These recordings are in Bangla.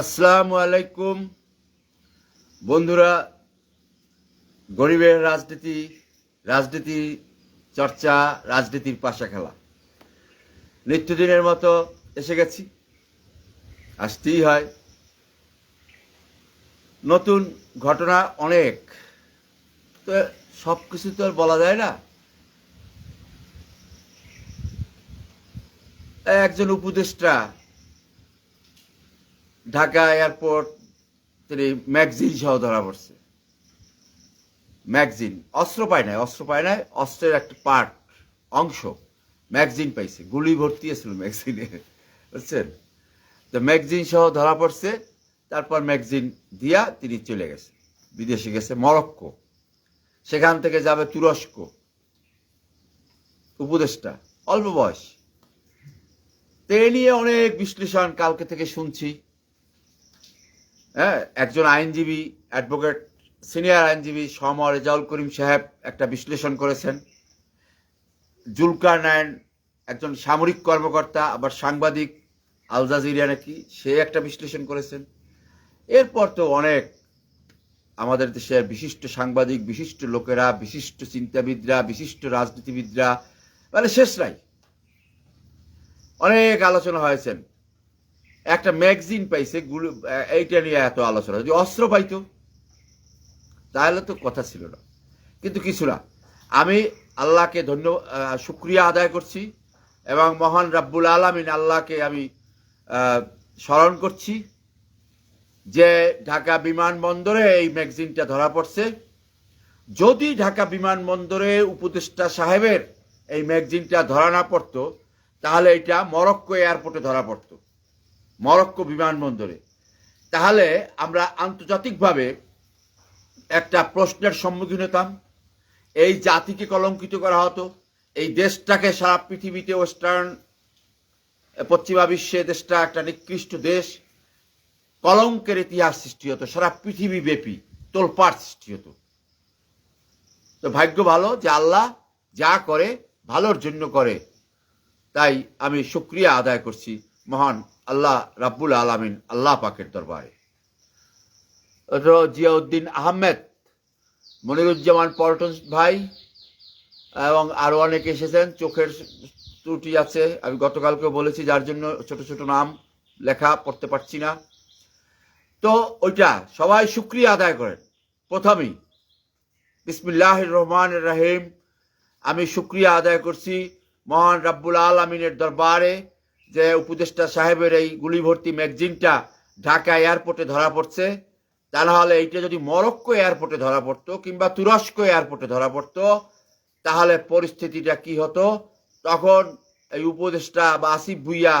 আসসালামু আলাইকুম। বন্ধুরা, গরিবের রাজনীতি রাজনীতি চর্চা, রাজনীতির পাশা খেলা নিত্যদিনের মতো এসে গেছি। আসতেই হয়। নতুন ঘটনা অনেক। তো সব কিছু তো আর বলা যায় না। একজন উপদেষ্টা ঢাকা এয়ারপোর্ট তিনি ম্যাগজিন সহ ধরা পড়ছে। ম্যাগজিন। অস্ত্র পায় নাই, অস্ত্র পায় নাই, অস্ত্রের একটা পার্ট, অংশ ম্যাগজিন পাইছে। গুলি ভর্তি ছিল ম্যাগজিনে, বুঝছেন? তো ম্যাগজিন সহ ধরা পড়ছে, তারপর ম্যাগজিন দিয়া তিনি চলে গেছে। বিদেশে গেছে মরক্কো। সেখান থেকে যাবে তুরস্ক। উপদেষ্টা, অল্প বয়স। তো নিয়ে অনেক বিশ্লেষণ কালকে থেকে শুনছি। হ্যাঁ একজন আইনজীবী অ্যাডভোকেট সিনিয়র আইনজীবী সমর রেজাউল করিম সাহেব একটা বিশ্লেষণ করেছেন। জুলকার নায়ন একজন সামরিক কর্মকর্তা, আবার সাংবাদিক, আল জাজিরিয়া নাকি, সে একটা বিশ্লেষণ করেছেন। এরপর তো অনেক আমাদের দেশের বিশিষ্ট সাংবাদিক, বিশিষ্ট লোকেরা, বিশিষ্ট চিন্তাবিদরা, বিশিষ্ট রাজনীতিবিদরা মানে শেষ নাই অনেক আলোচনা হয়েছেন। একটা ম্যাগজিন পাইছে এইটা নিয়ে এত আলোচনা। যদি অস্ত্র পাইতো, তাহলে তো কথা ছিল না। কিন্তু কিছু না। আমি আল্লাহকে ধন্য শুক্রিয়া আদায় করছি এবং মহান রাব্বুল আলমিন আল্লাহকে আমি স্মরণ করছি যে ঢাকা বিমানবন্দরে এই ম্যাগজিনটা ধরা পড়ছে। যদি ঢাকা বিমানবন্দরে উপদেষ্টা সাহেবের এই ম্যাগজিনটা ধরা না পড়তো, তাহলে এটা মরক্কো এয়ারপোর্টে ধরা পড়তো। মরক্কো বিমানবন্দরে। তাহলে আমরা আন্তর্জাতিকভাবে একটা প্রশ্নের সম্মুখীন হতাম। এই জাতিকে কলঙ্কিত করা হতো। এই দেশটাকে সারা পৃথিবীতে ওয়েস্টার্ন, পশ্চিমা বিশ্বে দেশটা একটা নিকৃষ্ট দেশ। কলঙ্কের ইতিহাস সৃষ্টি হতো, সারা পৃথিবী ব্যাপী তোলপাড় সৃষ্টি হতো। তো ভাগ্য ভালো যে আল্লাহ যা করে ভালোর জন্য করে। তাই আমি শুক্রিয়া আদায় করছি। মহান আল্লাহ রাব্বুল আলামিন আল্লাহ পাকের দরবারে। জিয়াউদ্দিন আহমেদ, মনিরুজ্জামান পল্টন ভাই এবং আরও অনেকে এসেছেন, চোখের ত্রুটি আছে, আমি গতকালকে বলেছি যার জন্য ছোট ছোট নাম লেখা পড়তে পারছি না। তো ওইটা, সবাই শুক্রিয়া আদায় করেন। প্রথমেই বিসমিল্লাহ রহমান রাহিম, আমি শুক্রিয়া আদায় করছি মহান রাব্বুল আলমিনের দরবারে। যে উপদেষ্টা সাহেবের এই গুলি ভর্তি ম্যাগজিনটা ঢাকা এয়ারপোর্টে ধরা পড়ছে, তা নাহলে এইটা যদি মরক্কো এয়ারপোর্টে ধরা পড়তো কিংবা তুরস্ক এয়ারপোর্টে ধরা পড়তো, তাহলে পরিস্থিতিটা কি হতো? তখন এই উপদেষ্টা বা আসিফ ভুইয়া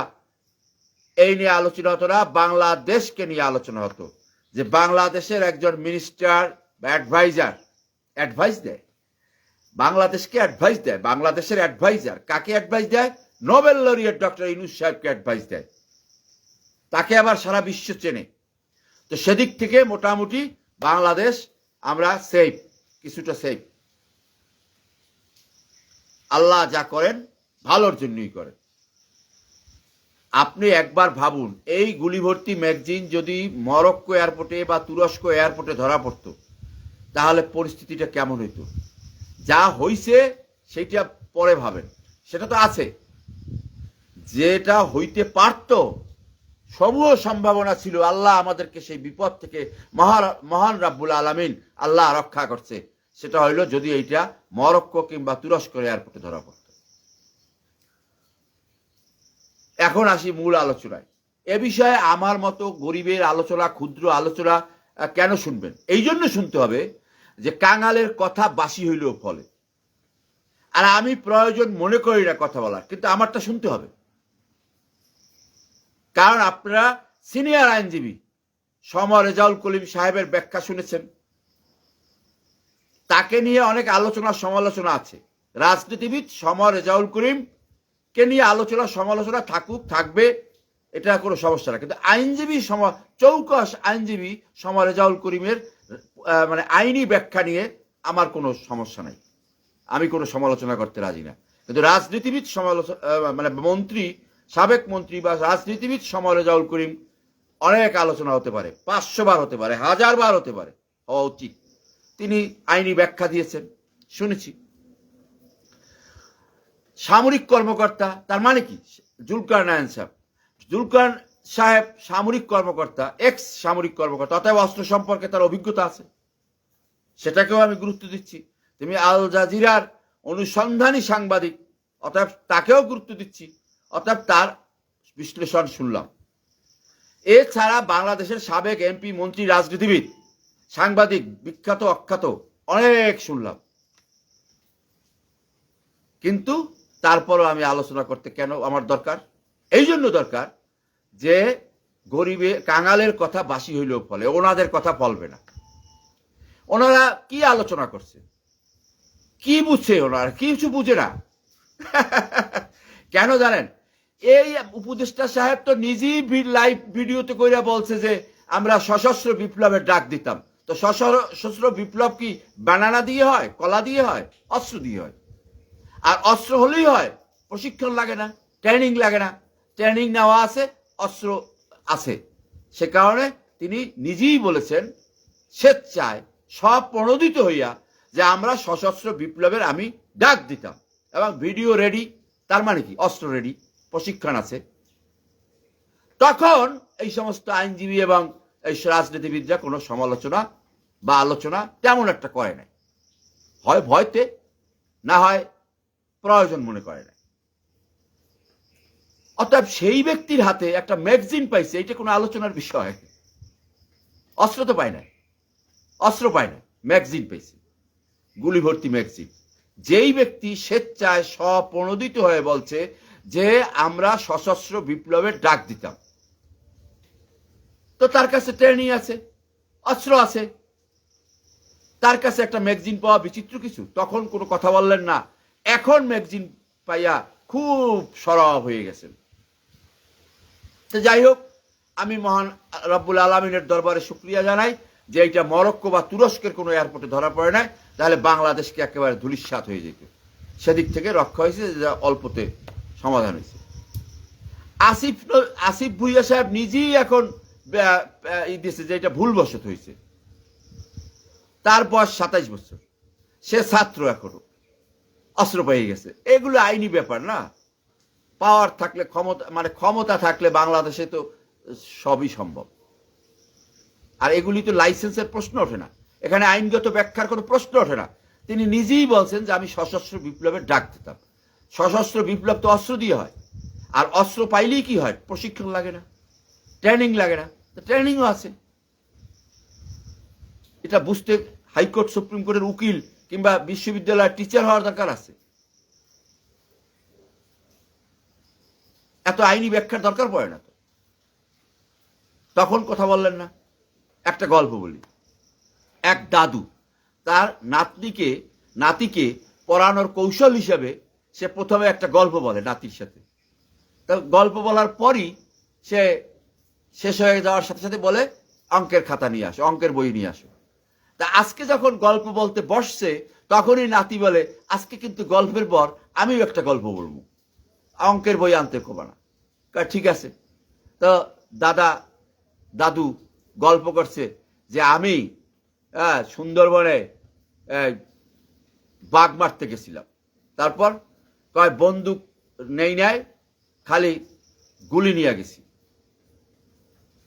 এই নিয়ে আলোচনা হতো না, বাংলাদেশকে নিয়ে আলোচনা হতো, যে বাংলাদেশের একজন মিনিস্টার বা অ্যাডভাইজার, অ্যাডভাইস দেয়, বাংলাদেশকে অ্যাডভাইস দেয়, বাংলাদেশের অ্যাডভাইজার, কাকে অ্যাডভাইস দেয়? নোবেল লরিয়েট ডক্টর ইনুস সাহেবকে অ্যাডভাইস দেয়। তাকে আবার সারা বিশ্ব চেনে। তো সেদিক থেকে মোটামুটি বাংলাদেশ আমরা সেফ কিছুটা সেফ আল্লাহ যা করেন, ভালোর জন্যই করেন। আপনি একবার ভাবুন, এই গুলিভর্তি ম্যাগজিন যদি মরক্কো এয়ারপোর্টে বা তুরস্ক এয়ারপোর্টে ধরা পড়তো, তাহলে পরিস্থিতিটা কেমন হইতো? যা হইছে, সেটা পরে ভাবেন। সেটা তো আছে। যেটা হইতে পারত সমূহ সম্ভাবনা ছিল আল্লাহ আমাদেরকে সেই বিপদ থেকে মহান মহান রাব্বুল আলামিন আল্লাহ রক্ষা করছে। সেটা হইল যদি এইটা মরক্কো কিংবা তুরস্ক এয়ারপোর্টে ধরা পড়ত। এখন আসি মূল আলোচনায়। এ বিষয়ে আমার মতো গরিবের আলোচনা, ক্ষুদ্র আলোচনা কেন শুনবেন? এই জন্য শুনতে হবে যে কাঙালের কথা বাসি হইলেও ফলে। আর আমি প্রয়োজন মনে করি না কথা বলার, কিন্তু আমারটা শুনতে হবে। কারণ আপনারা সিনিয়র আইনজীবী। সমর রেজাউল কলিম সাহেবের ব্যাখ্যা শুনেছেন। তাকে নিয়ে অনেক আলোচনা সমালোচনা আছে। রাজনীতিবিদ সমর রেজাউল করিম কে নিয়ে আলোচনা সমালোচনা থাকুক, থাকবে, এটা কোনো সমস্যা না। কিন্তু আইনজীবী সম চৌকস আইনজীবী সমর রেজাউল করিমের মানে আইনি ব্যাখ্যা নিয়ে আমার কোনো সমস্যা নাই। আমি কোনো সমালোচনা করতে রাজি না। কিন্তু রাজনীতিবিদ সমালোচনা মানে মন্ত্রী সাবেক মন্ত্রী বা রাজনীতিবিদ সমর করিম অনেক আলোচনা হতে পারে, পাঁচশো বার হতে পারে, হাজার বার হতে পারে, হওয়া উচিত। তিনি আইনি ব্যাখ্যা দিয়েছেন, শুনেছি। সামরিক কর্মকর্তা, তার মানে কি? জুলকার নায়ন সাহেব। জুলকার সাহেব সামরিক কর্মকর্তা এক্স সামরিক কর্মকর্তা, অতএব অস্ত্র সম্পর্কে তার অভিজ্ঞতা আছে। সেটাকেও আমি গুরুত্ব দিচ্ছি। তুমি আল জাজিরার অনুসন্ধানী সাংবাদিক, অতএব তাকেও গুরুত্ব দিচ্ছি। অতএব তার বিশ্লেষণ শুনলাম। এছাড়া বাংলাদেশের সাবেক এমপি, মন্ত্রী, রাজনীতিবিদ, সাংবাদিক, বিখ্যাত, অখ্যাত অনেক শুনলাম। কিন্তু তারপরও আমি আলোচনা করতে কেন আমার দরকার? এই জন্য দরকার যে গরিবে কাঙালের কথা বাসি হইলেও ফলে, ওনাদের কথা ফলবে না। ওনারা কি আলোচনা করছে? কি বুঝছে ওনারা? কিছু বুঝে না। কেন জানেন? এই উপদেষ্টা সাহেব তো নিজেই লাইভ ভিডিওতে কইরা বলছে যে, আমরা সশস্ত্র বিপ্লবের ডাক দিতাম। তো সশস্ত্র বিপ্লব কি বানানা দিয়ে হয়, কলা দিয়ে হয়, অস্ত্র দিয়ে হয়? আর অস্ত্র হলেই হয়, প্রশিক্ষণ লাগে না ট্রেনিং লাগে না। ট্রেনিং নেওয়া আছে, অস্ত্র আছে। সে কারণে তিনি নিজেই বলেছেন, স্বেচ্ছায় সব প্রণোদিত হইয়া যে আমরা সশস্ত্র বিপ্লবের আমি ডাক দিতাম। এবং ভিডিও রেডি তার মানে কি? অস্ত্র রেডি প্রশিক্ষণ আছে। তখন এই সমস্ত আইনজীবী এবং এই রাজনীতিবিদরা কোনো সমালোচনা বা আলোচনা তেমন একটা করে নাই। হয় ভয়তে, না হয় প্রয়োজন মনে করে না অতএব সেই ব্যক্তির হাতে একটা ম্যাগজিন পাইছে এটা কোনো আলোচনার বিষয়। অস্ত্র তো পায় নাই। অস্ত্র পায় না ম্যাগজিন পেয়েছে গুলি ভর্তি ম্যাগজিন। যেই ব্যক্তি স্বেচ্ছায় স্বপ্রণোদিত হয়ে বলছে যে আমরা সশস্ত্র বিপ্লবের ডাক দিতাম। তো তার কাছে ট্রেনিং আছে, অস্ত্র আছে। তার কাছে একটা ম্যাগজিন পাওয়া বিচিত্র কিছু, তখন কোনো কথা বললেন না। এখন ম্যাগজিন পাইয়া খুব সরব হয়ে গেছেন। তো যাই হোক, আমি মহান রব্বুল আলমিনের দরবারে শুক্রিয়া জানাই যে এটা মরক্কো বা তুরস্কের কোনো এয়ারপোর্টে ধরা পড়ে নাই, তাহলে বাংলাদেশকে একেবারে ধুলিস্বাত হয়ে যেত। সেদিক থেকে রক্ষা হয়েছে অল্পতে সমাধান হয়েছে। আসিফ আসিফ ভুইয়া সাহেব নিজেই এখন দিয়েছে যে এটা ভুলবশত হয়েছে। তার বয়স সাতাইশ বছর। সে ছাত্র এখনও। অস্ত্র পেয়ে গেছে। এগুলো আইনি ব্যাপার না। পাওয়ার থাকলে ক্ষমতা মানে ক্ষমতা থাকলে বাংলাদেশে তো সবই সম্ভব। আর এগুলি তো লাইসেন্সের প্রশ্ন ওঠে না। এখানে আইনগত ব্যাখ্যার কোনো প্রশ্ন ওঠে না। তিনি নিজেই বলছেন যে আমি সশস্ত্র বিপ্লবের ডাক দিতাম। সশস্ত্র বিপ্লব তো অস্ত্র দিয়ে হয়। আর অস্ত্র পাইলেই কি হয়? প্রশিক্ষণ লাগে না ট্রেনিং লাগে না। ট্রেনিংও আছে। এটা বুঝতে হাইকোর্ট, সুপ্রিম কোর্টের উকিল কিংবা বিশ্ববিদ্যালয়ের টিচার হওয়ার দরকার আছে। এত আইনি ব্যাখ্যার দরকার পড়ে না তো। তখন কথা বললেন না। একটা গল্প বলি। এক দাদু তার নাতনিকে, নাতিকে পড়ানোর কৌশল হিসেবে সে প্রথমে একটা গল্প বলে নাতির সাথে। তা গল্প বলার পরই সে শেষ হয়ে যাওয়ার সাথে সাথে বলে, অঙ্কের খাতা নিয়ে আসো, অঙ্কের বই নিয়ে আসো। তা আজকে যখন গল্প বলতে বসছে, তখনই নাতি বলে, আজকে কিন্তু গল্পের পর আমিও একটা গল্প বলব। অঙ্কের বই আনতে কবা না। ঠিক আছে। তো দাদা, দাদু গল্প করছে যে আমি সুন্দরবনে বাঘ মারতে গেছিলাম। তারপর কয়, বন্দুক নেই নেয় খালি গুলি নিয়ে গেছি।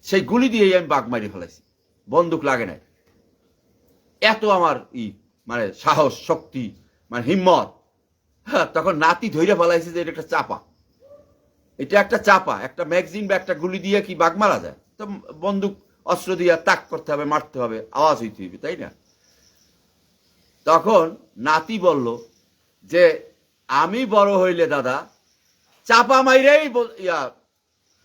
সেই গুলি দিয়েই আমি বাঘ মারি ফেলাইছি। বন্দুক লাগে নাই। এত আমার ই মানে সাহস, শক্তি মানে হিম্মত। হ্যাঁ তখন নাতি ধৈর্য ফেলাইছে যে এটা একটা চাপা। এটা একটা চাপা, একটা ম্যাগজিন বা একটা গুলি দিয়ে কি বাঘ মারা যায়? তো বন্দুক অস্ত্র দিয়ে তাক করতে হবে, মারতে হবে, আওয়াজ হইতে হবে তাই না? তখন নাতি বলল যে আমি বড় হইলে দাদা, চাপা মাইরেই ইয়া,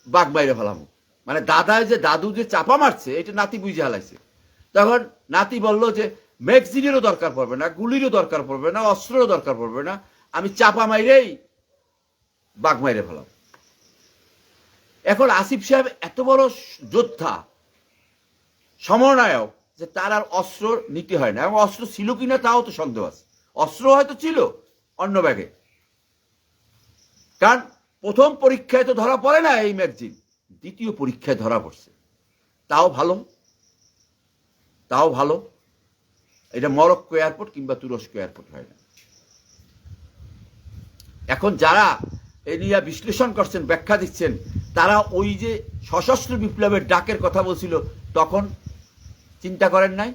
বাঘ মাইরে ফেলাম। মানে দাদায় যে দাদু যে চাপা মারছে, এটা নাতি বুঝে হালাইছে। তখন নাতি বলল যে ম্যাগজিনেরও দরকার পড়বে না, গুলিরও দরকার পড়বে না, অস্ত্রেরও দরকার পড়বে না, আমি চাপা মাইরেই বাঘ মাইরে ফেলাম। এখন আসিফ সাহেব এত বড় যোদ্ধা, সমন্বয়ক, যে তার আর অস্ত্র নিতে হয় না। এবং অস্ত্র ছিল কিনা তাও তো সন্দেহ আছে। অস্ত্র হয়তো ছিল অন্য ব্যাগে। কারণ প্রথম পরীক্ষায় তো ধরা পড়ে না এই ম্যাগজিন, দ্বিতীয় পরীক্ষায় ধরা পড়ছে। তাও ভালো তাও ভালো। এটা মরক্কো এয়ারপোর্ট কিংবা তুরস্ক এয়ারপোর্ট হয় না। এখন যারা এ নিয়ে বিশ্লেষণ করছেন, ব্যাখ্যা দিচ্ছেন, তারা ওই যে সশস্ত্র বিপ্লবের ডাকের কথা বলছিল, তখন চিন্তা করেন নাই?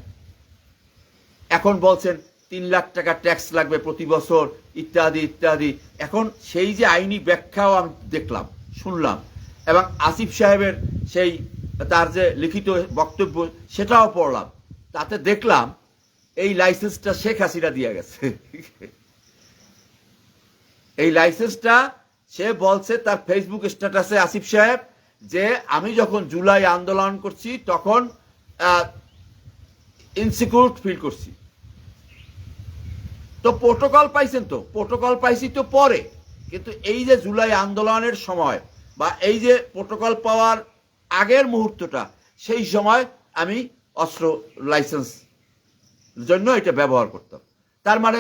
এখন বলছেন তিন লাখ টাকা ট্যাক্স লাগবে প্রতি বছর, ইত্যাদি ইত্যাদি। এখন সেই যে আইনি ব্যাখ্যাও আমি দেখলাম, শুনলাম। এবং আসিফ সাহেবের সেই, তার যে লিখিত বক্তব্য, সেটাও পড়লাম। তাতে দেখলাম এই লাইসেন্সটা শেখ হাসিনা দিয়ে গেছে। এই লাইসেন্সটা সে বলছে তার ফেসবুক স্ট্যাটাসে আসিফ সাহেব, যে আমি যখন জুলাই আন্দোলন করছি, তখন ইনসিকিউর ফিল করছি। তো প্রোটোকল পাইছেন তো? প্রোটোকল পাইছি তো পরে। কিন্তু এই যে জুলাই আন্দোলনের সময় বা এই যে প্রোটোকল পাওয়ার আগের মুহূর্তটা, সেই সময় আমি অস্ত্র লাইসেন্স জন্য এটা ব্যবহার করতাম। তার মানে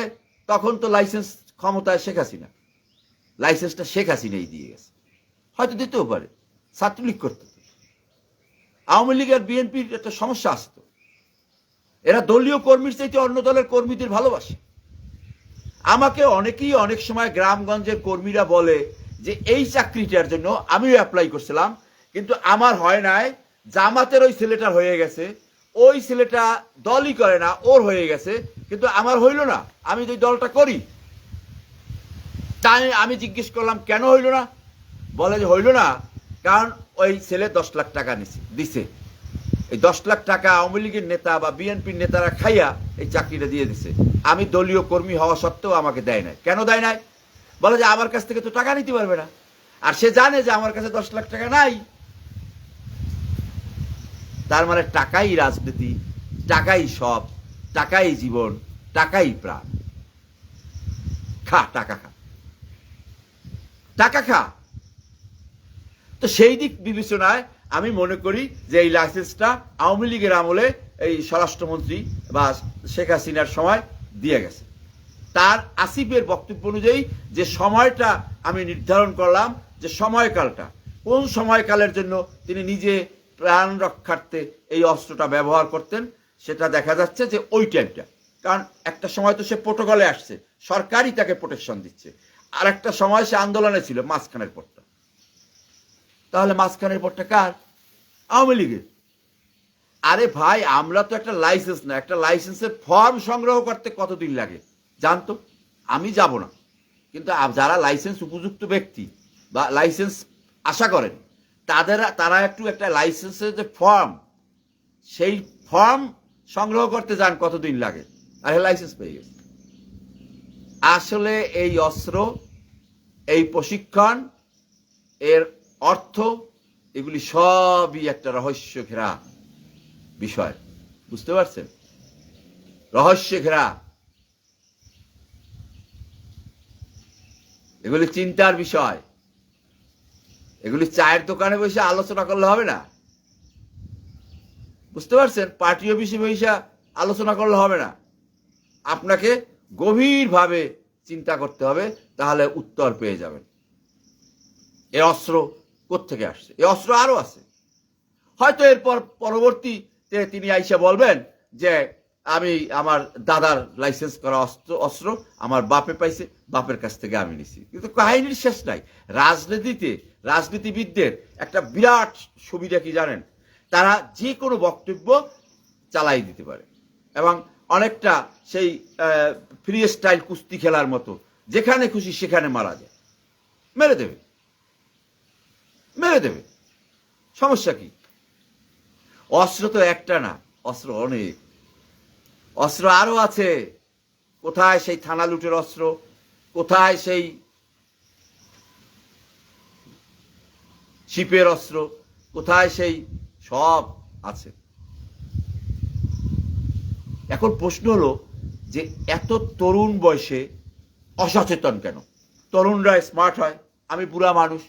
তখন তো লাইসেন্স ক্ষমতায় শেখ হাসিনা। লাইসেন্সটা শেখ হাসিনাই দিয়ে গেছে। হয়তো দিতেও পারে। ছাত্রলীগ করতে আওয়ামী লীগ আর বিএনপির একটা সমস্যা আসতো এরা দলীয় কর্মীর চাইতে অন্য দলের কর্মীদের ভালোবাসে। আমাকে অনেকেই অনেক সময় গ্রামগঞ্জের কর্মীরা বলে যে, এই চাকরিটার জন্য আমিও অ্যাপ্লাই করছিলাম, কিন্তু আমার হয় নাই। জামাতের ওই ছেলেটার হয়ে গেছে। ওই ছেলেটা দলই করে না, ওর হয়ে গেছে, কিন্তু আমার হইল না। আমি ওই দলটা করি, তাই আমি জিজ্ঞেস করলাম, কেন হইল না? বলে যে, হইল না, কারণ ওই ছেলে দশ লাখ টাকা নিছে, দিছে। এই দশ লাখ টাকা আওয়ামী লীগের নেতা বা বিএনপির নেতারা খাইয়া এই চাকরিটা দিয়ে দিছে। আমি দলীয় কর্মী হওয়া সত্ত্বেও আমাকে দেয় নাই। কেন দেয় নাই? বলে যে আমার কাছ থেকে তো টাকা নিতে পারবে না। আর সে জানে যে আমার কাছে দশ লাখ টাকা নাই। তার মানে টাকাই রাজনীতি, টাকাই সব, টাকাই জীবন, টাকাই প্রাণ। খা, টাকা খা। টাকা খা। তো সেই দিক বিবেচনায় আমি মনে করি যে এই লাইসেন্সটা আওয়ামী লীগের আমলে এই স্বরাষ্ট্রমন্ত্রী বা শেখ হাসিনার সময় দিয়ে গেছে। তার আসিফের বক্তব্য অনুযায়ী যে সময়টা আমি নির্ধারণ করলাম, যে সময়কালটা, কোন সময়কালের জন্য তিনি নিজে প্রাণ রক্ষার্থে এই অস্ত্রটা ব্যবহার করতেন, সেটা দেখা যাচ্ছে যে ওই টাইমটা। কারণ একটা সময় তো সে প্রোটোকলে আসছে, সরকারই তাকে প্রোটেকশন দিচ্ছে। আর একটা সময় সে আন্দোলনে ছিল মাঝখানের পরটা। তাহলে মাঝখানের পরটা কার? আওয়ামী লীগের। আরে ভাই, আমরা তো একটা লাইসেন্স না, একটা লাইসেন্সের ফর্ম সংগ্রহ করতে কতদিন লাগে? জানতো? আমি যাব না। কিন্তু যারা লাইসেন্স উপযুক্ত ব্যক্তি বা লাইসেন্স আশা করেন, তাদের, তারা একটু একটা লাইসেন্সের যে ফর্ম সেই ফর্ম সংগ্রহ করতে যান কতদিন লাগে। আর লাইসেন্স পেয়ে গেছে। আসলে এই অস্ত্র, এই প্রশিক্ষণ, এর অর্থ, এগুলি সবই একটা রহস্য ঘেরা বিষয়। বুঝতে পারছেন? রহস্য ঘেরা এগুলি চিন্তার বিষয়। এগুলি চায়ের দোকানে বসে আলোচনা করলে হবে না। বুঝতে পারছেন? পার্টি অফিসে বসে আলোচনা করলে হবে না। আপনাকে গভীরভাবে চিন্তা করতে হবে, তাহলে উত্তর পেয়ে যাবেন। এ অস্ত্র কোত্থেকে আসছে? এ অস্ত্র আরও আছে। হয়তো এরপর পরবর্তীতে তিনি আইসা বলবেন যে, আমি আমার দাদার লাইসেন্স করা অস্ত্র অস্ত্র আমার বাপে পাইছে, বাপের কাছ থেকে আমি নিছি। কিন্তু কাহিনীর শেষ নাই। রাজনীতিতে, রাজনীতিবিদদের একটা বিরাট সুবিধা কি জানেন? তারা যে কোনো বক্তব্য চালাই দিতে পারে। এবং অনেকটা সেই ফ্রি স্টাইল কুস্তি খেলার মতো, যেখানে খুশি সেখানে মারা যায়। মেরে দেবে। মেরে দেবে। সমস্যা কি? অস্ত্র তো একটা না, অস্ত্র অনেক। অস্ত্র আরও আছে। কোথায় সেই থানা লুটের অস্ত্র? কোথায় সেই শিপের অস্ত্র? কোথায় সেই সব আছে। এখন প্রশ্ন হলো যে এত তরুণ বয়সে অসচেতন কেন? তরুণরা স্মার্ট হয়, আমি বুড়া মানুষ।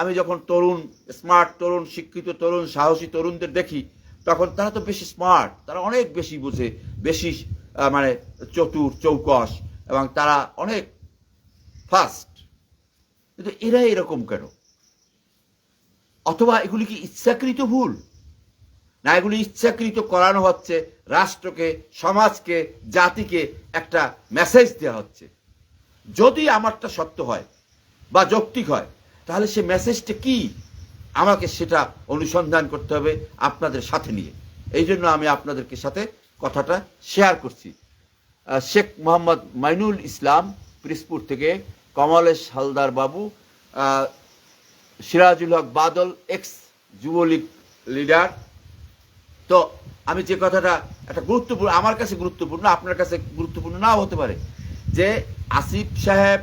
আমি যখন তরুণ স্মার্ট তরুণ, শিক্ষিত তরুণ, সাহসী তরুণদের দেখি, তখন তারা তো বেশি স্মার্ট তারা অনেক বেশি বুঝে, বেশি মানে চতুর, চৌকস, এবং তারা অনেক ফাস্ট কিন্তু এরা এরকম কেন? অথবা এগুলি কি ইচ্ছাকৃত ভুল? না, এগুলি ইচ্ছাকৃত করানো হচ্ছে রাষ্ট্রকে, সমাজকে, জাতিকে একটা মেসেজ দেওয়া হচ্ছে। যদি আমারটা সত্য হয় বা যৌক্তিক হয় তাহলে সে মেসেজটা কি? আমাকে সেটা অনুসন্ধান করতে হবে আপনাদের সাথে নিয়ে। এই জন্য আমি আপনাদেরকে সাথে কথাটা শেয়ার করছি। শেখ মোহাম্মদ মাইনুল ইসলাম পিরিসপুর থেকে কমলেশ হালদার বাবু সিরাজুল হক বাদল এক্স যুবলীগ লিডার তো আমি যে কথাটা একটা গুরুত্বপূর্ণ, আমার কাছে গুরুত্বপূর্ণ, আপনার কাছে গুরুত্বপূর্ণ নাও হতে পারে। যে আসিফ সাহেব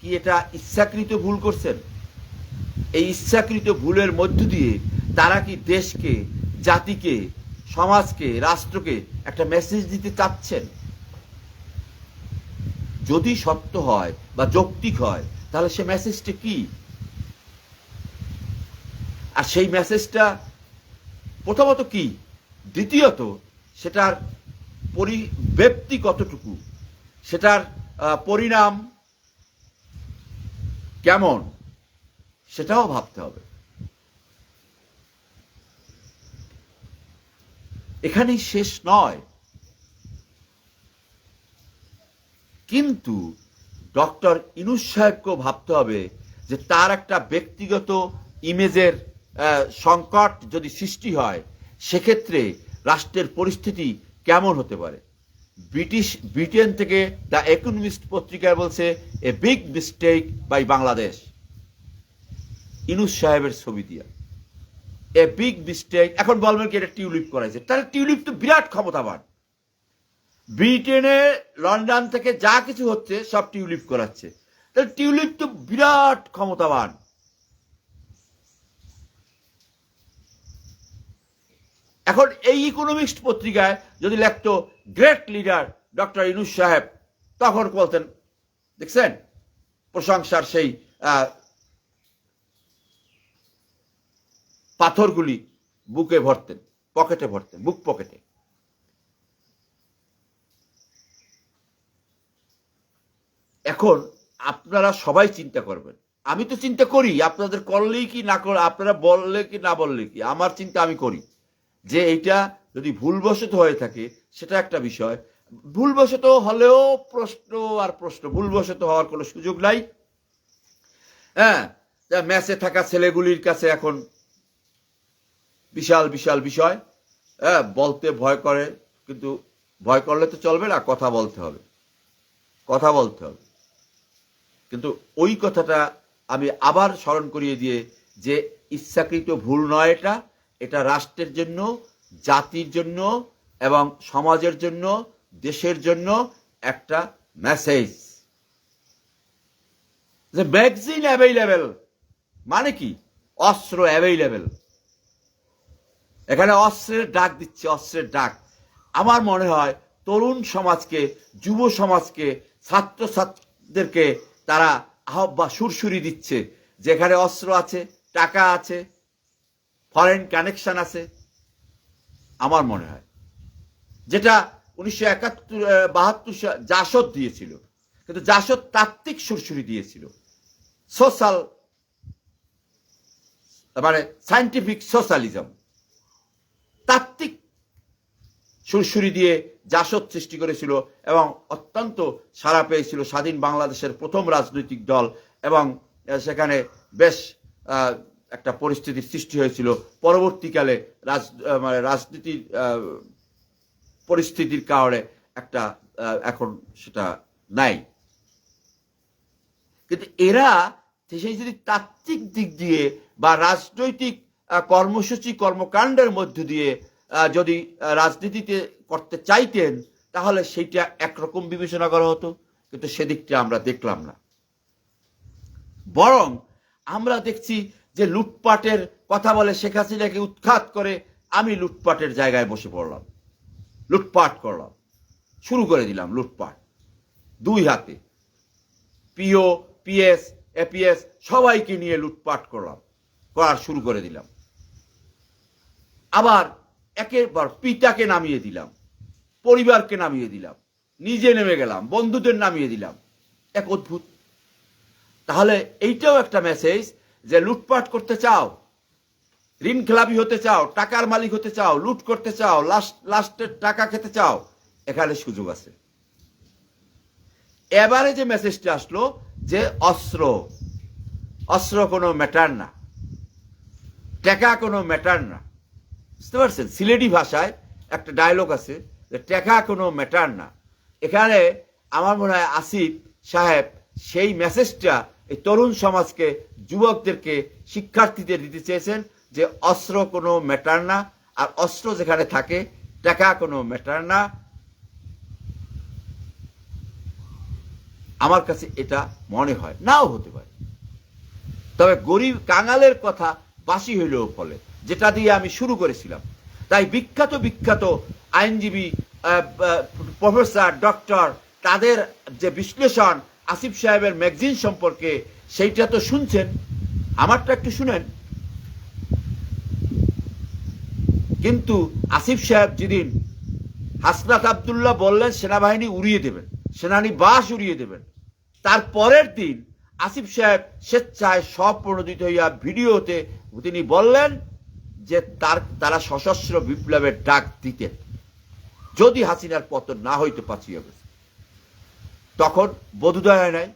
কি এটা ইচ্ছাকৃত ভুল করছেন? এই ইচ্ছাকৃত ভুলের মধ্য দিয়ে তারা কি দেশকে, জাতিকে, সমাজকে, রাষ্ট্রকে একটা মেসেজ দিতে চাচ্ছেন? যদি সত্য হয় বা যৌক্তিক হয়, তাহলে সে মেসেজটা কি? আর সেই মেসেজটা প্রথমত কি? দ্বিতীয়ত, সেটার পরিব্যক্তি কতটুকু? সেটার পরিণাম কেমন? সেটাও ভাবতে হবে। এখানেই শেষ নয়। কিন্তু ডক্টর ইনুস সাহেবকেও ভাবতে হবে যে তার একটা ব্যক্তিগত ইমেজের সংকট যদি সৃষ্টি হয়, সেক্ষেত্রে রাষ্ট্রের পরিস্থিতি কেমন হতে পারে? ব্রিটিশ, ব্রিটেন থেকে দ্য ইকোনমিস্ট পত্রিকায় বলছে a big mistake by Bangladesh Yunus সাহেবের ছবি দিয়া। এ বিগ মিস্টেক এখন বলবেন কি, এটা টিউলিপ করাইছে। তাহলে টিউলিপ তো বিরাট ক্ষমতাবান। ব্রিটেনে, লন্ডন থেকে যা কিছু হচ্ছে, সব টিউলিপ করাচ্ছে। তাহলে টিউলিপ তো বিরাট ক্ষমতাবান। এখন এই ইকোনমিক্স পত্রিকায় যদি লেখতো গ্রেট লিডার ডক্টর ইনুস সাহেব তখন বলতেন, দেখছেন? প্রশংসার সেই পাথরগুলি বুকে ভরতেন, পকেটে ভরতেন, বুক পকেটে। এখন আপনারা সবাই চিন্তা করবেন, আমি তো চিন্তা করি, আপনাদের করলেই কি না করে, আপনারা বললে কি, না বললে কি, আমার চিন্তা আমি করি। যে এইটা যদি ভুলবশত হয়ে থাকে, সেটা একটা বিষয়। ভুলবশত হলেও প্রশ্ন আর প্রশ্ন, ভুলবশত হওয়ার কোনো সুযোগ নাই। হ্যাঁ ম্যাচে থাকা ছেলেগুলির কাছে এখন বিশাল বিশাল বিষয়। হ্যাঁ বলতে ভয় করে, কিন্তু ভয় করলে তো চলবে না, কথা বলতে হবে। কথা বলতে হবে। কিন্তু ওই কথাটা আমি আবার স্মরণ করিয়ে দিয়ে যে ইচ্ছাকৃত ভুল নয় এটা এটা রাষ্ট্রের জন্য, জাতির জন্য এবং সমাজের জন্য, দেশের জন্য একটা মেসেজ যে ম্যাগজিন অ্যাভেলেবেল মানে কি? অস্ত্র অ্যাভেইলেবেল এখানে অস্ত্রের ডাক দিচ্ছে, অস্ত্রের ডাক। আমার মনে হয় তরুণ সমাজকে, যুব সমাজকে, ছাত্রছাত্রীদেরকে তারা আহ্বা সুরসুরি দিচ্ছে যেখানে অস্ত্র আছে, টাকা আছে ফরেন কানেকশন আছে, আমার মনে হয়। যেটা উনিশশো একাত্তর বাহাত্তর জাসদ দিয়েছিল, কিন্তু জাসদ তাত্ত্বিক সুরসুরি দিয়েছিল। সোশ্যাল মানে সাইন্টিফিক সোশ্যালিজম তাত্ত্বিক সুরসুরি দিয়ে জাসদ সৃষ্টি করেছিল এবং অত্যন্ত সারা পেয়েছিল স্বাধীন বাংলাদেশের প্রথম রাজনৈতিক দল এবং সেখানে বেশ একটা পরিস্থিতির সৃষ্টি হয়েছিল। পরবর্তীকালে রাজ মানে রাজনীতির পরিস্থিতির কারণে একটা এখন সেটা নাই। কিন্তু এরা সেই যদি তাত্ত্বিক দিক দিয়ে বা রাজনৈতিক কর্মসূচি, কর্মকাণ্ডের মধ্য দিয়ে যদি রাজনীতিতে করতে চাইতেন, তাহলে সেইটা একরকম বিবেচনা করা হতো, কিন্তু সেদিকটা আমরা দেখলাম না। বরং আমরা দেখছি যে লুটপাটের কথা বলে শেখ হাসিনাকে উৎখাত করে আমি লুটপাটের জায়গায় বসে পড়লাম। লুটপাট করলাম। শুরু করে দিলাম লুটপাট। দুই হাতে। পিও, পিএস, এপিএস, সবাইকে নিয়ে লুটপাট করলাম। করার শুরু করে দিলাম। আবার একেবার পিতাকে নামিয়ে দিলাম, পরিবারকে নামিয়ে দিলাম, নিজে নেমে গেলাম, বন্ধুদের নামিয়ে দিলাম। এক অদ্ভুত। তাহলে এইটাও একটা মেসেজ যে লুটপাট করতে চাও, ঋণ খেলাপি হতে চাও, টাকার মালিক হতে চাও, লুট করতে চাও লাস্ট লাস্টের টাকা খেতে চাও, এখানে সুযোগ আছে। এবারে যে মেসেজটা আসলো যে অস্ত্র অস্ত্র কোনো ম্যাটার না। টাকা কোনো ম্যাটার না। বুঝতে পারছেন? সিলেটি ভাষায় একটা ডায়লগ আছে যে, টাকা কোনো ম্যাটার না। এখানে আমার মনে হয় আসিফ সাহেব সেই মেসেজটা এই তরুণ সমাজকে, যুবকদেরকে, শিক্ষার্থীদের দিতে চেয়েছেন যে, অস্ত্র কোনো ম্যাটার না, আর অস্ত্র যেখানে থাকে, টাকা কোনো ম্যাটার না। আমার কাছে এটা মনে হয়, নাও হতে পারে। তবে গরিব কাঙালের কথা বাসি হইলেও ফলে। যেটা দিয়ে আমি শুরু করেছিলাম। তাই বিখ্যাত বিখ্যাত আইনজীবী প্রফেসর, ডক্টর, তাদের যে বিশ্লেষণ আসিফ সাহেবের ম্যাগজিন সম্পর্কে সেইটা তো শুনছেন। আমারটা একটু শুনেন। কিন্তু আসিফ সাহেব যেদিন হাসনাত আবদুল্লাহ বললেন, সেনাবাহিনী উড়িয়ে দেবেন, সেনানি বাস উড়িয়ে দেবেন, তার পরের দিন আসিফ সাহেব স্বেচ্ছায় স্বপ্রণোদিত হইয়া ভিডিওতে তিনি বললেন যে তার তারা সশস্ত্র বিপ্লবের ডাক দিতেন যদি হাসিনার পতন না হইতে পারছি হবে তখন বোধোদয় হয় নাই।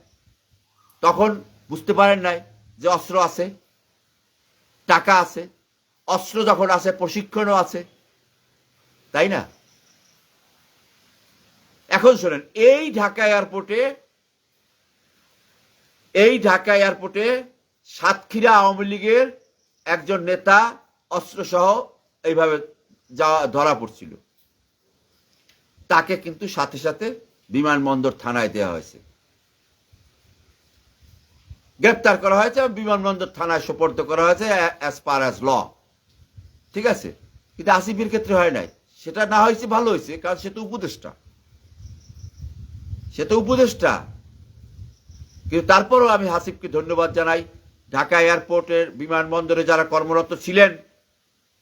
তখন বুঝতে পারেন নাই যে অস্ত্র আছে, টাকা আছে, অস্ত্র যখন আছে, প্রশিক্ষণও আছে। তাই না? এখন শোনেন, এই ঢাকা এয়ারপোর্টে, এই ঢাকা এয়ারপোর্টে সাতক্ষীরা আওয়ামী লীগের একজন নেতা অস্ত্রসহ এইভাবে যাওয়া, ধরা পড়ছিল। তাকে কিন্তু সাথে সাথে বিমানবন্দর থানায় দেওয়া হয়েছে। গ্রেপ্তার করা হয়েছে বিমানবন্দর থানায় সোপর্দ করা হয়েছে অ্যাজ পার অ্যাজ ল ঠিক আছে? কিন্তু আসিফের ক্ষেত্রে হয় নাই। সেটা না হয়েছে, ভালো হয়েছে, কারণ সে তো উপদেষ্টা। সে তো উপদেষ্টা। কিন্তু তারপরও আমি হাসিফকে ধন্যবাদ জানাই। ঢাকা এয়ারপোর্টের বিমানবন্দরে যারা কর্মরত ছিলেন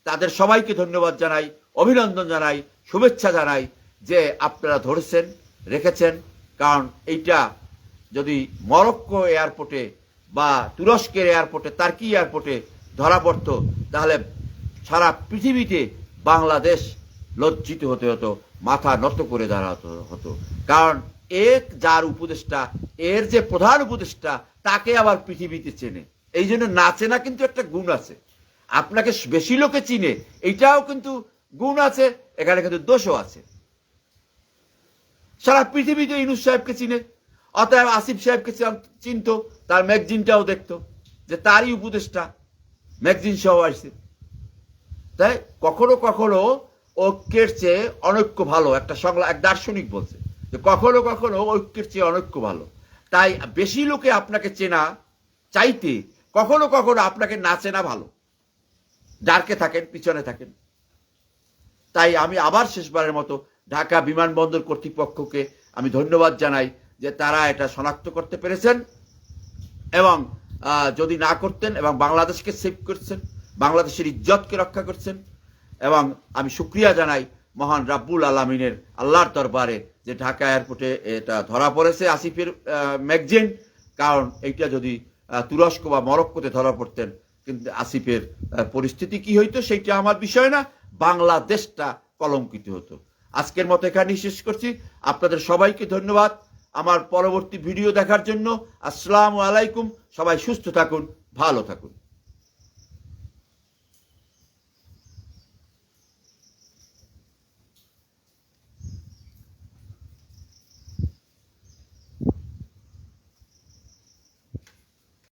তাদের সবাইকে ধন্যবাদ জানাই, অভিনন্দন জানাই, শুভেচ্ছা জানাই যে আপনারা ধরেছেন, রেখেছেন। কারণ এইটা যদি মরক্কো এয়ারপোর্টে বা তুরস্কের এয়ারপোর্টে, তার্কি এয়ারপোর্টে ধরা পড়তো, তাহলে সারা পৃথিবীতে বাংলাদেশ লজ্জিত হতে হতো, মাথা নত করে দাঁড়াতে, হতো। কারণ এক যার উপদেষ্টা, এর যে প্রধান উপদেষ্টা, তাকে আবার পৃথিবীতে চেনে। এই জন্য না চেনা কিন্তু একটা গুণ আছে। আপনাকে বেশি লোকে চিনে, এইটাও কিন্তু গুণ আছে, এখানে কিন্তু দোষও আছে। সারা পৃথিবীতে ইনুস সাহেবকে চিনে, অতএব আসিফ সাহেবকে চিন- চিনতো, তার ম্যাগজিনটাও দেখতো, যে তারই উপদেষ্টা ম্যাগজিন সহ আসছে। তাই কখনো কখনো ঐক্যের চেয়ে অনৈক্য ভালো, একটা সংলা এক দার্শনিক বলছে, যে কখনো কখনো ঐক্যের চেয়ে অনৈক্য ভালো। তাই বেশি লোকে আপনাকে চেনা, চাইতে কখনো কখনো আপনাকে না চেনা ভালো। ডার্কে থাকেন, পিছনে থাকেন। তাই আমি আবার শেষবারের মতো ঢাকা বিমানবন্দর কর্তৃপক্ষকে আমি ধন্যবাদ জানাই যে তারা এটা শনাক্ত করতে পেরেছেন এবং যদি না করতেন এবং বাংলাদেশকে সেভ করছেন, বাংলাদেশের ইজ্জতকে রক্ষা করছেন এবং আমি শুক্রিয়া জানাই মহান রাব্বুল আলমিনের আল্লাহর দরবারে যে ঢাকা এয়ারপোর্টে এটা ধরা পড়েছে আসিফের ম্যাগজিন। কারণ এইটা যদি তুরস্ক বা মরক্কোতে ধরা পড়তেন কিন্তু আসিফের পরিস্থিতি কি হইতো সেইটা আমার বিষয় না। বাংলাদেশটা কলঙ্কিত হতো। আজকের মতো এখানেই শেষ করছি। আপনাদের সবাইকে ধন্যবাদ আমার পরবর্তী ভিডিও দেখার জন্য। আসসালামু আলাইকুম। সবাই সুস্থ থাকুন, ভালো থাকুন।